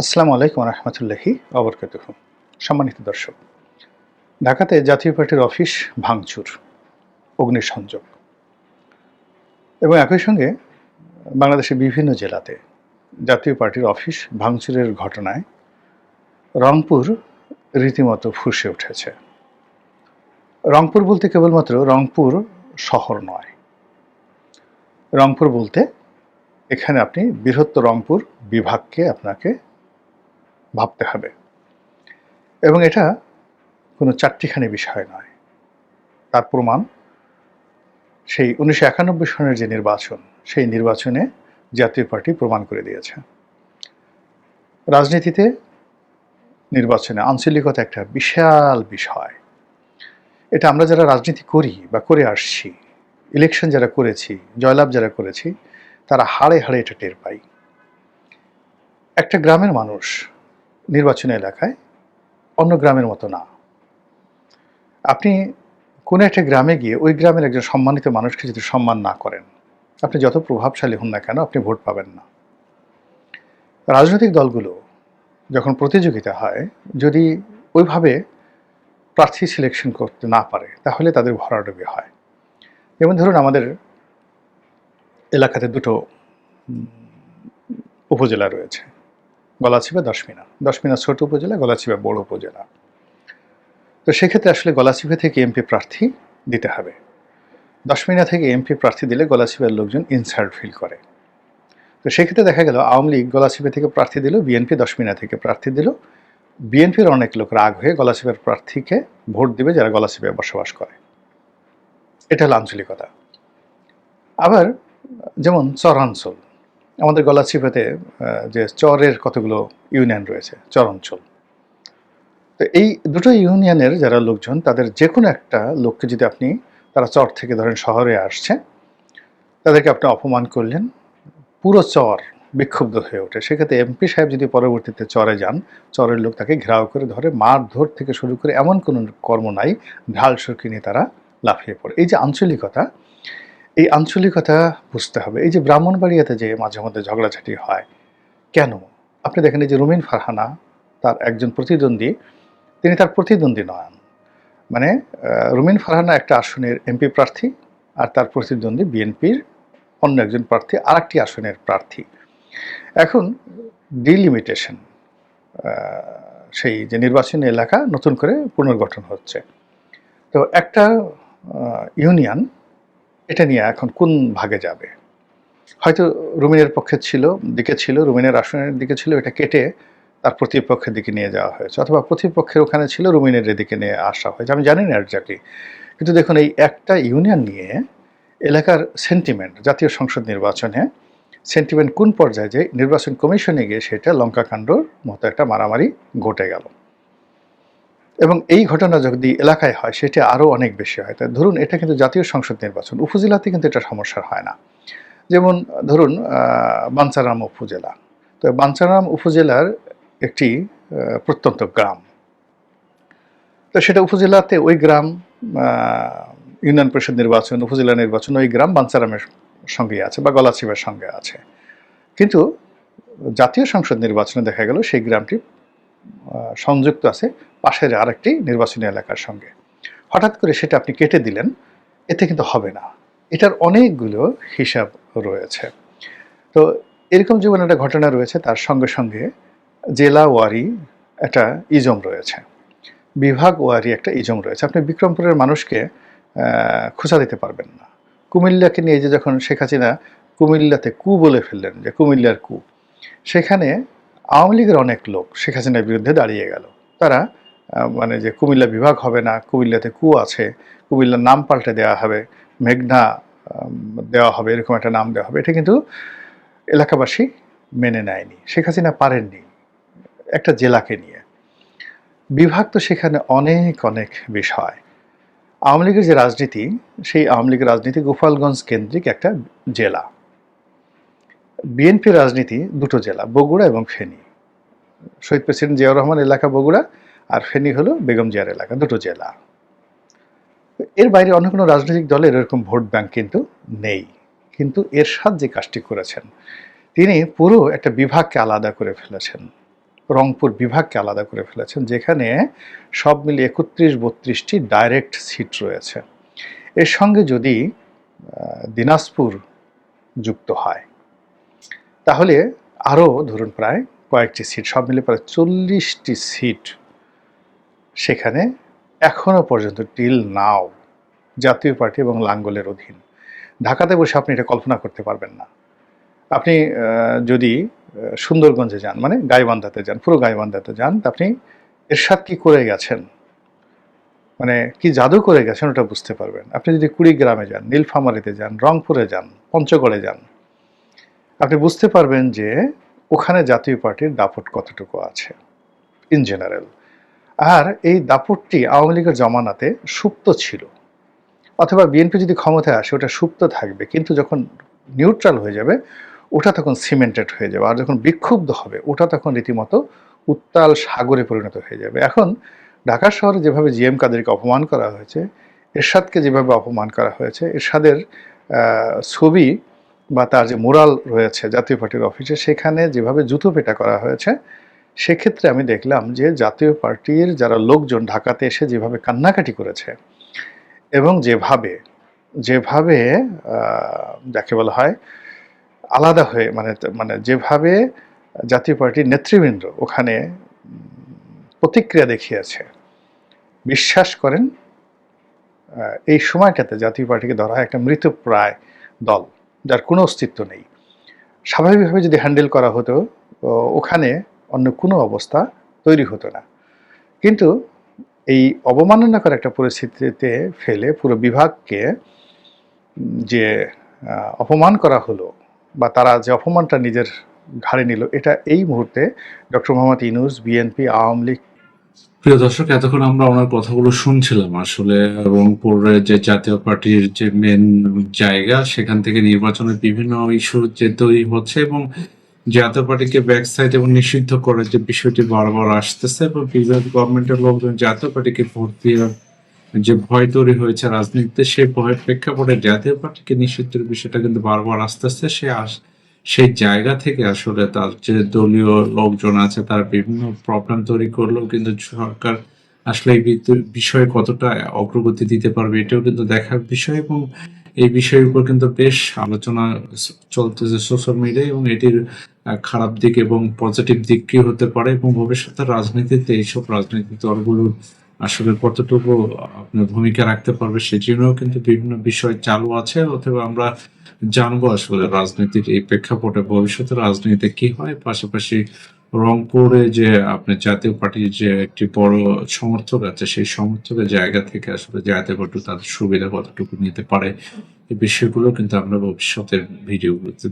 আসসালামু আলাইকুম রহমতুল্লাহি অবরকাত সম্মানিত দর্শক, ঢাকাতে জাতীয় পার্টির অফিস ভাঙচুর, অগ্নিসংযোগ এবং একই সঙ্গে বাংলাদেশের বিভিন্ন জেলাতে জাতীয় পার্টির অফিস ভাঙচুরের ঘটনায় রংপুর রীতিমতো ফুসে উঠেছে। রংপুর বলতে কেবলমাত্র রংপুর শহর নয়। রংপুর বলতে এখানে আপনি বৃহত্তর রংপুর বিভাগকে আপনাকে ভাবতে হবে। এবং এটা কোনো চারটিখানি বিষয় নয়। তার প্রমাণ সেই উনিশশো একানব্বই সনের যে নির্বাচন, সেই নির্বাচনে জাতীয় পার্টি প্রমাণ করে দিয়েছে। রাজনীতিতে নির্বাচনে আঞ্চলিকতা একটা বিশাল বিষয়। এটা আমরা যারা রাজনীতি করি বা করে আসছি, ইলেকশন যারা করেছি, জয়লাভ যারা করেছি, তারা হাড়ে হাড়ে এটা টের পাই। একটা গ্রামের মানুষ নির্বাচনী এলাকায়, অন্য গ্রামের মতো না। আপনি কোনো একটা গ্রামে গিয়ে ওই গ্রামের একজন সম্মানিত মানুষকে যদি সম্মান না করেন, আপনি যত প্রভাবশালী হন না কেন, আপনি ভোট পাবেন না। রাজনৈতিক দলগুলো যখন প্রতিযোগিতা হয়, যদি ওইভাবে প্রার্থী সিলেকশন করতে না পারে, তাহলে তাদের ভরাডুবি হয়। যেমন ধরুন আমাদের এলাকাতে দুটো উপজেলা রয়েছে। গলাচিপা দশমিনা। দশমিনা ছোট উপজেলা গলাচিপা বড় উপজেলা। তো সেক্ষেত্রে আসলে গলাচিপা থেকে এমপি প্রার্থী দিতে হবে। দশমিনা থেকে এমপি প্রার্থী দিলে গলাচিপার লোকজন ইনসার্ট ফিল করে। তো সেক্ষেত্রে দেখা গেল, আওয়ামী লীগ গলাচিপা থেকে প্রার্থী দিল, বিএনপি দশমিনা থেকে প্রার্থী দিল। বিএনপির অনেক লোক রাগ হয়ে গলাচিপার প্রার্থীকে ভোট দিবে যারা গলাচিপায় বসবাস করে। এটা হলো আঞ্চলিকতা। আবার যেমন চরাঞ্চল আমাদের গলাচিপাতে যে চরের কতগুলো ইউনিয়ন রয়েছে চর অঞ্চল তো এই দুটো ইউনিয়নের যারা লোকজন, তাদের যে কোনো একটা লোককে যদি আপনি, তারা চর থেকে ধরেন শহরে আসছে, তাদেরকে আপনি অপমান করলেন, পুরো চর বিক্ষুব্ধ হয়ে ওঠে। সেক্ষেত্রে এমপি সাহেব যদি পরবর্তীতে চরে যান, চরের লোক তাকে ঘেরাও করে ধরে, মারধর থেকে শুরু করে এমন কোনো কর্ম নাই, ঢাল সরকি নিয়ে তারা লাফিয়ে পড়ে। এই যে আঞ্চলিকতা এই আঞ্চলিকতা বুঝতে হবে। এই যে ব্রাহ্মণবাড়িয়াতে যে মাঝে মধ্যে ঝগড়াঝাটি হয়, কেন? আপনি দেখেন এই যে রুমিন ফারহানা, তার একজন প্রতিদ্বন্দ্বী, তিনি তার প্রতিদ্বন্দ্বী নন। মানে রুমিন ফারহানা একটা আসনের এমপি প্রার্থী আর তার প্রতিদ্বন্দ্বী বিএনপির অন্য একজন প্রার্থী আর একটি আসনের প্রার্থী। এখন ডিলিমিটেশন সেই যে নির্বাচনী এলাকা নতুন করে পুনর্গঠন হচ্ছে। তো একটা ইউনিয়ন এটা নিয়ে এখন কোন ভাগে যাবে? হয়তো রুমিনের পক্ষে ছিল, দিকে ছিল, রুমিনের আসনের দিকে ছিল, এটা কেটে তার প্রতিপক্ষের দিকে নিয়ে যাওয়া হয়েছে, অথবা প্রতিপক্ষের ওখানে ছিল, রুমিনের দিকে নিয়ে আসা হয়েছে। আমি জানি না এক্স্যাক্টলি কিন্তু দেখুন, এই একটা ইউনিয়ন নিয়ে এলাকার সেন্টিমেন্ট জাতীয় সংসদ নির্বাচনে সেন্টিমেন্ট কোন পর্যায়ে যে নির্বাচন কমিশনে গিয়ে সেটা লঙ্কাকাণ্ডর মতো একটা মারামারি ঘটে গেল। এবং এই ঘটনা যদি এলাকায় হয়, সেটা আরও অনেক বেশি হয়। তাই ধরুন, এটা কিন্তু জাতীয় সংসদ নির্বাচন, উপজেলাতে কিন্তু এটা সমস্যা হয় না। যেমন, ধরুন বাঞ্চারাম উপজেলা। তো বাঞ্চারাম উপজেলার একটি প্রত্যন্ত গ্রাম। তো সেটা উপজেলাতে ওই গ্রাম ইউনিয়ন পরিষদ নির্বাচন, উপজেলা নির্বাচন, ওই গ্রাম বাঞ্চারামের সঙ্গে আছে বা গলাচিবের সঙ্গে আছে। কিন্তু জাতীয় সংসদ নির্বাচনে দেখা গেল, সেই গ্রামটি সংযুক্ত আছে পাশের আরেকটি নির্বাচনী এলাকার সঙ্গে। হঠাৎ করে সেটা আপনি কেটে দিলেন, এতে কিন্তু হবে না। এটার অনেকগুলো হিসাব রয়েছে। তো এরকম যেমন একটা ঘটনা রয়েছে, তার সঙ্গে সঙ্গে জেলা ওয়ারি একটা ইজম রয়েছে। বিভাগ ওয়ারি একটা ইজম রয়েছে। আপনি বিক্রমপুরের মানুষকে খোঁচা দিতে পারবেন না। কুমিল্লাকে নিয়ে যে যখন শেখ হাসিনা কুমিল্লাতে কু বলে ফেললেন, যে কুমিল্লার কু, সেখানে আওয়ামী লীগের অনেক লোক শেখ হাসিনার বিরুদ্ধে দাঁড়িয়ে গেল। তারা মানে যে কুমিল্লা বিভাগ হবে না, কুমিল্লাতে কু আছে, কুমিল্লার নাম পাল্টে দেওয়া হবে, মেঘনা দেওয়া হবে, এরকম একটা নাম দেওয়া হবে। এটা কিন্তু এলাকাবাসী মেনে নেয়নি, শেখ হাসিনা পারেননি একটা জেলাকে নিয়ে। বিভাগ তো সেখানে অনেক অনেক বিষয়। আওয়ামী লীগের যে রাজনীতি, সেই আওয়ামী লীগের রাজনীতি গোপালগঞ্জ কেন্দ্রিক একটা জেলা। বিএনপির রাজনীতি দুটো জেলা, বগুড়া এবং ফেনী। শহীদ প্রেসিডেন্ট জিয়াউর রহমান, এলাকা বগুড়া আর ফেনী হলো বেগম জিয়ার এলাকা, দুটো জেলা। এর বাইরে অন্য কোনো রাজনৈতিক দলের এরকম ভোট ব্যাংক কিন্তু নেই। কিন্তু এরশাদ যে কাজটি করেছেন, তিনি পুরো একটা বিভাগকে আলাদা করে ফেলেছেন। রংপুর বিভাগকে আলাদা করে ফেলেছেন, যেখানে সব মিলিয়ে একত্রিশ বত্রিশটি ডাইরেক্ট সিট রয়েছে। এর সঙ্গে যদি দিনাজপুর যুক্ত হয়, তাহলে আরও ধরুন প্রায় কয়েকটি সিট, সব মিলে প্রায় চল্লিশটি সিট সেখানে এখনও পর্যন্ত টিল নাও, জাতীয় পার্টি এবং লাঙ্গলের অধীন। ঢাকাতে বসে আপনি এটা কল্পনা করতে পারবেন না। আপনি যদি সুন্দরগঞ্জে যান মানে গাইবান্ধাতে যান, পুরো গাইবান্ধাতে যান, তা আপনি এরশাদ কি করে গেছেন? মানে কি জাদু করে গেছেন ওটা বুঝতে পারবেন। আপনি যদি কুড়িগ্রামে যান, নীলফামারিতে যান, রংপুরে যান, পঞ্চগড়ে যান, আপনি বুঝতে পারবেন যে ওখানে জাতীয় পার্টির দাপট কতটুকু আছে ইন জেনারেল আর এই দাপটটি আওয়ামী লীগের জমানাতে সুপ্ত ছিল। অথবা বিএনপি যদি ক্ষমতায় আসে, ওটা সুপ্ত থাকবে। কিন্তু যখন নিউট্রাল হয়ে যাবে, ওটা তখন সিমেন্টেড হয়ে যাবে। আর যখন বিক্ষুব্ধ হবে, ওটা তখন রীতিমতো উত্তাল সাগরে পরিণত হয়ে যাবে। এখন ঢাকা শহরে যেভাবে জিএম কাদেরকে অপমান করা হয়েছে, এরশাদকে যেভাবে অপমান করা হয়েছে, এরশাদের ছবি বা তার যে মোরাল রয়েছে জাতীয় পার্টির অফিসে, সেখানে যেভাবে জুতো পেটা করা হয়েছে সেক্ষেত্রে আমি দেখলাম যে জাতীয় পার্টির যারা লোকজন ঢাকাতে এসে যেভাবে কান্নাকাটি করেছে এবং যেভাবে যেভাবে যাকে বলা হয়, আলাদা হয়ে মানে মানে যেভাবে জাতীয় পার্টির নেতৃবৃন্দ ওখানে প্রতিক্রিয়া দেখিয়েছে, বিশ্বাস করেন এই সময়টাতে জাতীয় পার্টিকে ধরা হয় একটা মৃতপ্রায় দল, যার কোনো অস্তিত্ব নেই। স্বাভাবিকভাবে যদি হ্যান্ডেল করা হতো ওখানে অন্য কোনো অবস্থা তৈরি হতো না। কিন্তু এই অবমাননাকর একটা পরিস্থিতিতে ফেলে পুরো বিভাগকে যে অপমান করা হলো বা তারা যে অপমানটা নিজের ঘাড়ে নিল, এটা এই মুহূর্তে doctor Mohammad Yunus BNP Awami League প্রিয় দর্শক, এতক্ষণ আমরা ওনার কথাগুলো শুনছিলাম আসলে রংপুরের যে জাতীয় পার্টির যে মেন জায়গা, সেখান থেকে নির্বাচনের বিভিন্ন ইস্যু যে তৈরি হচ্ছে এবং জাতীয় পার্টিকে ব্যাক সাইড এবং নিষিদ্ধ করে যে বিষয়টি বারবার আসতেছে এবং বিরোধী গভর্নমেন্টের লোকজন জাতীয় পার্টিকে ভোট যে ভয় তৈরি হয়েছে রাজনীতিতে, সেই ভয়ের প্রেক্ষাপটে জাতীয় পার্টিকে নিষিদ্ধের বিষয়টা কিন্তু বারবার আসতেছে। সে আস, সেই জায়গা থেকে আসলে তার যে দলীয় লোকজন আছে, তার বিভিন্ন প্রবলেম তৈরি করলেও কিন্তু সরকার আসলে এই বিষয়ে কতটা অগ্রগতি দিতে পারবে, এটাও কিন্তু দেখার বিষয় এবং এই বিষয়ের উপর কিন্তু বেশ আলোচনা চলতেছে সোশ্যাল মিডিয়ায় এবং এটির খারাপ দিক এবং পজিটিভ দিক কি হতে পারে এবং ভবিষ্যতে রাজনীতিতে এইসব রাজনৈতিক দলগুলো আসলে কতটুকু আপনার ভূমিকা রাখতে পারবে সেজন্যও কিন্তু বিভিন্ন বিষয় চালু আছে অথবা আমরা জানব আসলে রাজনীতির এই প্রেক্ষাপটে ভবিষ্যতে রাজনীতিতে কি হয়। পাশাপাশি রংপুরে যে আপনি জাতীয় পার্টির যে একটি বড় সমর্থক আছে, সেই সমর্থকের জায়গা থেকে আসলে জাতীয় পার্টি তাদের সুবিধা কতটুকু নিতে পারে, এই বিষয়গুলো কিন্তু আমরা ভবিষ্যতের ভিডিওগুলোতে